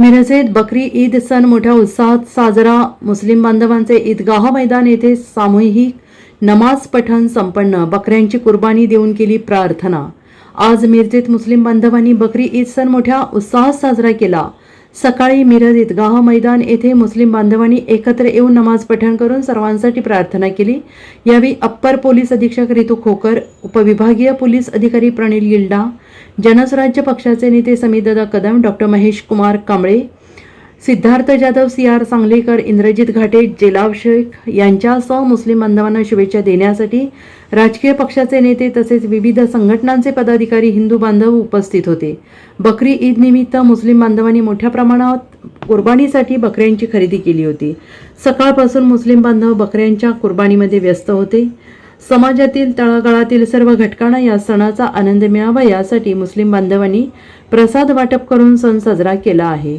मिरजेत बकरी ईद सण मोठ्या उत्साहात साजरा. मुस्लिम बांधवांचे ईदगाह मैदान येथे सामूहिक नमाज पठण संपन्न. बकऱ्यांची कुर्बानी देऊन केली प्रार्थना. आज मिरजेत मुस्लिम बांधवांनी बकरी ईद सण मोठ्या उत्साहात साजरा केला. सकाळी मिरज ईदगाह मैदान येथे मुस्लिम बांधवांनी एकत्र येऊन नमाज पठण करून सर्वांसाठी प्रार्थना केली. यावेळी अप्पर पोलीस अधीक्षक रितू खोकर उपविभागीय पोलीस अधिकारी प्रणील गिल्डा जनस्वराज्य पक्षाचे नेते Sameerdada Kadam doctor Mahesh Kumar Kamble Siddharth Jadhav C R Sanglikar Indrajit Ghate जेलाव शेख यांच्यासह मुस्लिम बांधवांना शुभेच्छा देण्यासाठी राजकीय पक्षाचे नेते तसेच विविध संघटनांचे पदाधिकारी हिंदू बांधव उपस्थित होते. बकरी ईद निमित्त मुस्लिम बांधवांनी मोठ्या प्रमाणात कुर्बानीसाठी बकऱ्यांची खरेदी केली होती. सकाळपासून मुस्लिम बांधव बकऱ्यांच्या कुर्बानीमध्ये व्यस्त होते. समाजातील तळागाळातील सर्व घटकांना या सणाचा आनंद मिळावा यासाठी मुस्लिम बांधवांनी प्रसाद वाटप करून सण साजरा केला आहे.